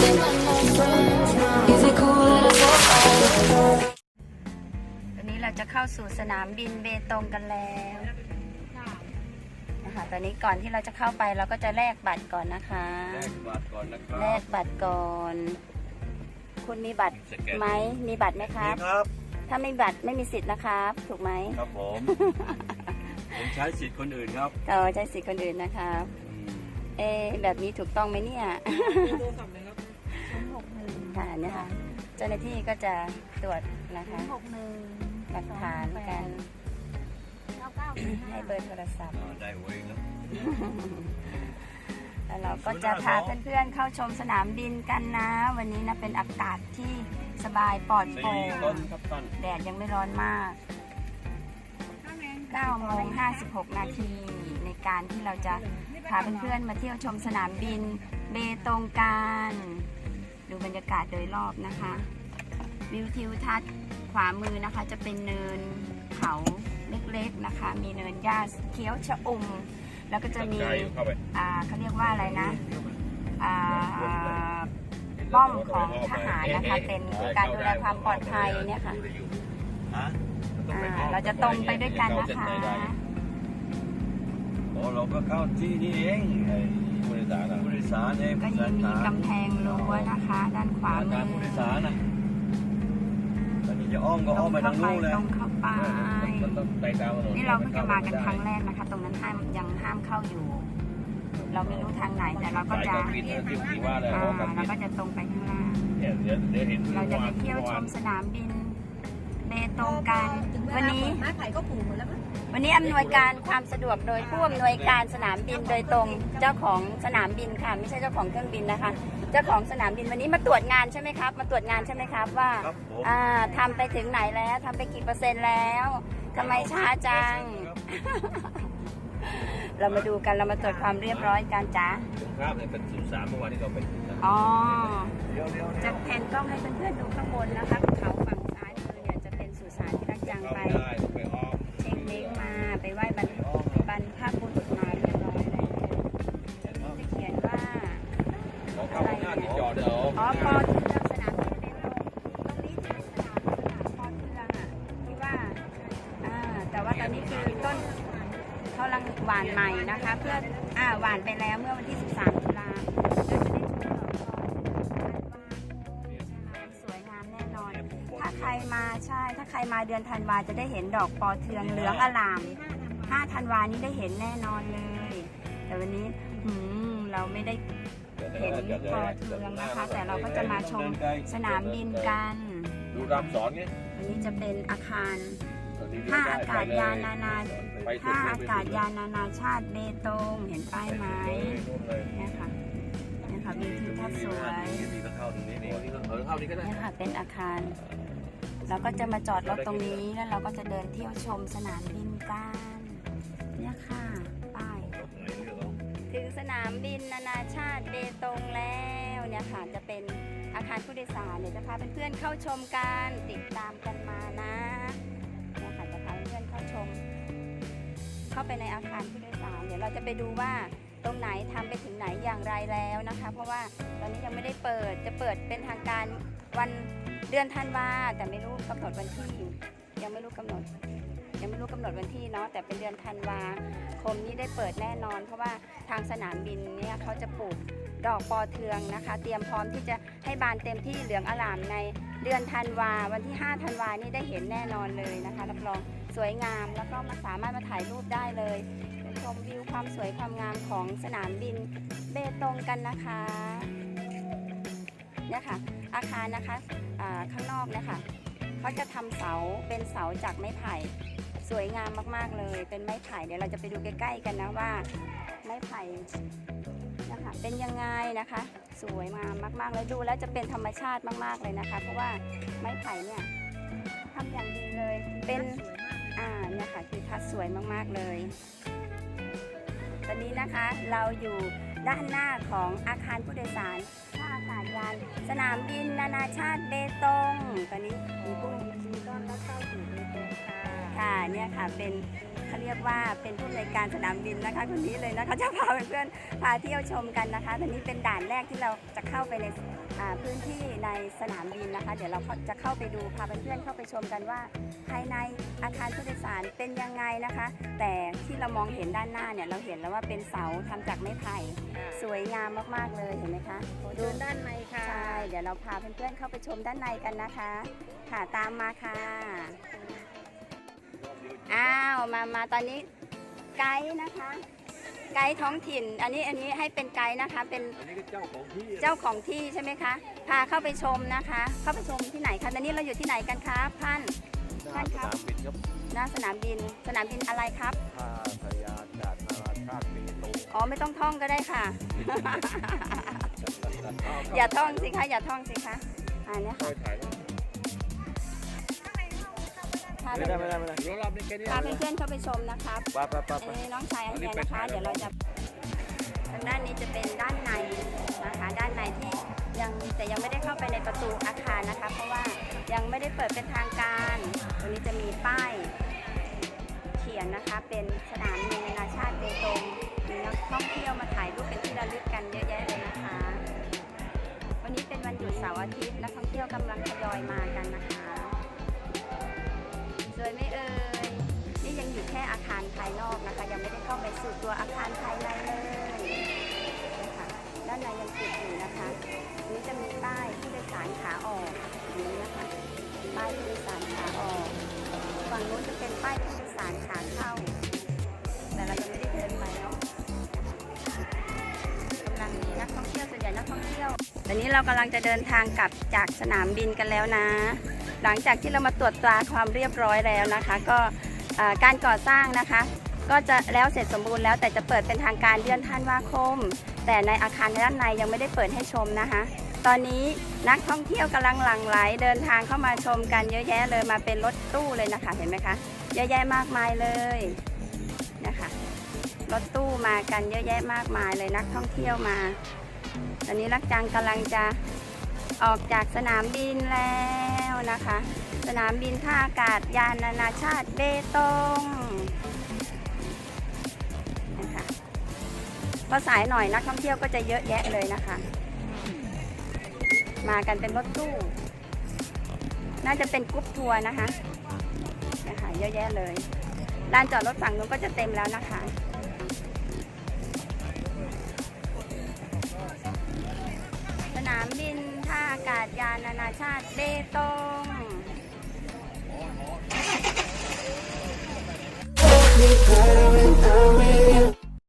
ตอนนี้เราจะเข้าสู่สนามบินเบตงกันแล้วนะคะตอนนี้ก่อนที่เราจะเข้าไปเราก็จะแลกบัตรก่อนนะคะแลกบัตรก่อนนะครัแลกบัตรก่อน คุณมีบัตรสแกนไหมมีบัตรไหมครับนี่ครับ ถ้าไม่มีบัตรไม่มีสิทธิ์นะครับ ถูกไหมครับผมผมใช้สิทธิ์คนอื่นครับก็ใช้สิทธิ์คนอื่นนะครับอืมเอะแบบนี้ถูกต้องไหมเนี่ย ค่ะเนี่ยค่ะเจ้าหน้าที่ก็จะตรวจนะคะหกหนึ่งหลักฐานกันเก้าเก้าให้เบอร์โทรศัพท์อ่าได้เว้ยแล้วแล้วเราก็จะพาเพื่อนๆเข้าชมสนามบินกันนะ วันนี้นะเป็นอากาศที่สบายปลอดโปร่สี่งต้นครับท่านแดดยังไม่ร้อนมาก9โมง56 นาทีในการที่เราจะพาเพื่อนๆมาเที่ยวชมสนามบินเบตงกัน ดูบรรยากาศโดยรอบนะคะ วิวทิวทัศน์ขวามือนะคะจะเป็นเนินเขาเล็กๆนะคะ มีเนินหญ้าเขียวชะอุ่มแล้วก็จะมีเข้าไปอ่าเขาเรียกว่าอะไรนะอ่าป้อมของทหารนะคะ เป็นการดูแลความปลอดภัยเนี่ยค่ะฮะอ่าเราจะตรงไปด้วยกันนะคะโอ้เราก็เข้าที่นี่เองไอ้ผู้โดยสารผู้โด ยสารเองก็ยังมีกำแพงรั้วนะคะ ด้านขวามืการอผู้โดยสารนะแต่นี่จะอ้อมก็ตอ้รอมงไปเข้าทางไปนู้นเลยตรงเข้าไป มันต้องไปตามถนนนี่เราเพิ่งจะมากันครั้งแรกนะคะ ตรงนั้นห้ามยังห้ามเข้าอยู่ เราไม่รู้ทางไหนแต่เราก็จะสายการบินนะที่ที่ว่าเลยอ่าออกการบิเรานก็จะตรงไปข้างล่างเนี่ยเดี๋ยวเดี๋ยวเห็นเราจะไปเที่ยวชมสนามบินเบตงกันวันนี้ไม้ไผ่ก็ปลูกหมดแล้วมั้ง วันนี้อำนวยการความสะดวกโดยผู้อำนวยการสนามบินโดยตรงเจ้าของสนามบินค่ะ ไม่ใช่เจ้าของเครื่องบินนะคะ เจ้าของสนามบินวันนี้มาตรวจงานใช่ไหมครับ มาตรวจงานใช่ไหมครับว่าครับผม อ่าทำไปถึงไหนแล้วทำไปกี่เปอร์เซ็นต์แล้วทำไมช้าจัง เรามาดูกันเรามาตรวจความเรียบร้อยกันจ้าตรงข้ามเนี่ยเป็นศูนย์สามเมื่อวานที่เราไปถึงนะอ๋อเดี๋ยวเดี๋ยวจะแผนกล้องให้เพื่อนๆดูข้างบนนะคะ เขาฝั่งซ้ายมือเนี่ยจะเป็นสุสานที่รักจังเข้าไปไม่ได้ เดี๋ยวอ๋อปอเทืองสนามบินเบตงตรงนี้จะเป็นสนามสนามปอเทืองอะที่ว่าอ่าแต่ว่าตอนนี้คือต้นเขาลังหวานใหม่นะคะ เพื่ออ่าหวานไปแล้วเมื่อวันที่ 13 ตุลาจะได้ชมดอกปอสวยงามแน่นอนถ้าใครมาใช่ถ้าใครมาเดือนธันวาจะได้เห็นดอกปอเทืองเหลืองอลาม5ธันวานี้ได้เห็นแน่นอนเลย แต่วันนี้หืมเราไม่ได้ เห็นปอเทืองนะคะ แต่เราก็จะมาชมสนามบินกัน ดูรามสอนไงอันนี้จะเป็นอาคารท่าอากาศยานนานาท่าอากาศยานนานาชาติเบตงเห็นป้ายไหมเนี่ยค่ะเนี่ยค่ะวิวทิวทัศน์สวยนี่ก็เออเข้านี่ก็ได้เนี่ยค่ะเป็นอาคารเราก็จะมาจอดรถตรงนี้แล้วเราก็จะเดินเที่ยวชมสนามบินกันเนี่ยค่ะป้ายถึงสนามบินนานาชาติ เบตงแล้วเนี่ยค่ะจะเป็นอาคารผู้โดยสารเดี๋ยวจะพาเพื่อนๆเข้าชมกันติดตามกันมานะเนี่ยค่ะจะพาเพื่อนๆเข้าชม เข้าไปในอาคารผู้โดยสารเดี๋ยวเราจะไปดูว่าตรงไหนทำไปถึงไหนอย่างไรแล้วนะคะ เพราะว่าตอนนี้ยังไม่ได้เปิดจะเปิดเป็นทางการวันเดือนธันวาแต่ไม่รู้กำหนดวันที่ ยังไม่รู้กำหนด ยังไม่รู้กำหนดวันที่เนาะแต่เป็นเดือนธันวาคมนี้ได้เปิดแน่นอน เพราะว่าทางสนามบินเนี่ยเขาจะปลูก ดอกปอเทืองนะคะ เตรียมพร้อมที่จะให้บานเต็มที่เหลืองอลามในเดือนธันวาวันที่ 5 ธันวานี่ได้เห็นแน่นอนเลยนะคะรับรองสวยงามแล้วก็มาสามารถมาถ่ายรูปได้เลยชมวิวความสวยความงามของสนามบินเบตงกันนะคะเนี่ยค่ะอาคารนะคะข้างนอกนะคะเขาจะทำเสาเป็นเสาจากไม้ไผ่สวยงามมากๆเลย เป็นไม้ไผ่เดี๋ยวเราจะไปดูใกล้ๆกันนะว่า ไม้ไผ่ เป็นยังไงนะคะ สวยงามมากๆเลยดูแล้วจะเป็นธรรมชาติมากๆเลยนะคะ เพราะว่าไม้ไผ่เนี่ยทำอย่างดีเลยเป็นอ่าเนี่ยค่ะคือทัดสวยมากๆเลย ตอนนี้นะคะเราอยู่ด้านหน้าของอาคารผู้โดยสาร อากาศยาน สนามบินนานาชาติเบตงตอนนี้มีผู้มีต้อนรับเข้าสู่เบตงค่ะค่ะเนี่ยค่ะเป็นเขาเรียกว่าเป็นผู้ในการสนามบินนะคะคนนี้เลยนะคะจะพาเพื่อนๆพาเที่ยวชมกันนะคะตอนนี้เป็นด่านแรกที่เราจะเข้าไปในพื้นที่ในสนามบินนะคะ เดี๋ยวเราจะเข้าไปดูพาเพื่อนๆเข้าไปชมกันว่า ภายในอาคารผู้โดยสารเป็นยังไงนะคะ แต่ที่เรามองเห็นด้านหน้าเนี่ยเราเห็นแล้วว่าเป็นเสาทำจากไม้ไผ่ สวยงามมากๆเลยเห็นไหมคะดูด้านในค่ะใช่เดี๋ยวเราพาเพื่อนๆเข้าไปชมด้านในกันนะคะ ค่ะตามมาค่ะอ้าวมามาตอนนี้ไกด์นะคะ ไกด์ท้องถิ่น อันนี้อันนี้ให้เป็นไกด์นะคะ เป็นอันนี้ก็เจ้าของที่เจ้าของที่ใช่ไหมคะพาเข้าไปชมนะคะ เข้าไปชมที่ไหนคะตอนนี้เราอยู่ที่ไหนกันครับท่านหน้าสนามบินครับหน้าสนามบินสนามบินอะไรครับท่าพยาอากาศนานาชาติเบตง อ๋อไม่ต้องท่องก็ได้ค่ะ อย่าท่องสิคะอย่าท่องสิคะอันนี้ค่ค่ะอยถ่ายนะพาไม่ได้ไม่ได้ไม่ได้เดี๋ยวรับนี่แค่นี้พาเพื่อนๆเข้าไปชมนะครับไปไปไปไปอันนี้น้องชายอันเนียอันนี้ไปนะคะถ่ายแล้วเดี๋ยวเราจะทางด้านนี้จะเป็นด้านในนะคะ ด้านในที่ยังแต่ยังไม่ได้เข้าไปในประตูอาคารนะคะ เพราะว่ายังไม่ได้เปิดเป็นทางการตรงนี้จะมีป้าย เขียนนะคะเป็นสนามบินนานาชาติเบตงมี นักท่องเที่ยวมาถ่ายรูปเป็นที่ระลึกกันเยอะแยะเลยนะคะ วันนี้เป็นวันหยุดเสาร์อาทิตย์นักท่องเที่ยวกำลังทยอยมากันนะคะสวยไหมเอ่ยนี่ยังอยู่แค่อาคารภายนอกนะคะ ยังไม่ได้เข้าไปสู่ตัวอาคารภายในเลยนะคะด้านในยังปิดอยู่นะคะนี้จะมีป้ายผู้โดยสารขาออกอย่างนี้นะคะป้ายผู้โดยสารขาออกฝั่งนู้นจะเป็นป้ายผู้ วตอนนี้เรากำลังจะเดินทางกลับจากสนามบินกันแล้วนะ หลังจากที่เรามาตรวจตราความเรียบร้อยแล้วนะคะ ก็การก่อสร้างนะคะ ก็จะแล้วเสร็จสมบูรณ์แล้วแต่จะเปิดเป็นทางการเดือนธันวาคม แต่ในอาคารด้านในยังไม่ได้เปิดให้ชมนะคะ ตอนนี้นักท่องเที่ยวกำลังหลั่งไหลเดินทางเข้ามาชมกันเยอะแยะเลยมาเป็นรถตู้เลยนะคะเห็นไหมคะเยอะแยะมากมายเลยนะคะรถตู้มากันเยอะแยะมากมายเลยนักท่องเที่ยวมา ตอนนี้ลักจังกำลังจะออกจากสนามบินแล้วนะคะ สนามบินท่าอากาศยานนานาชาติเบตงนะคะพอสายหน่อยนักท่องเที่ยวก็จะเยอะแยะเลยนะคะ มากันเป็นรถตู้ น่าจะเป็นกรุ๊ปทัวร์นะคะนะคะเยอะแยะเลยลานจอดรถฝั่งนู้นก็จะเต็มแล้วนะคะ กาศยานนานาชาติเบตง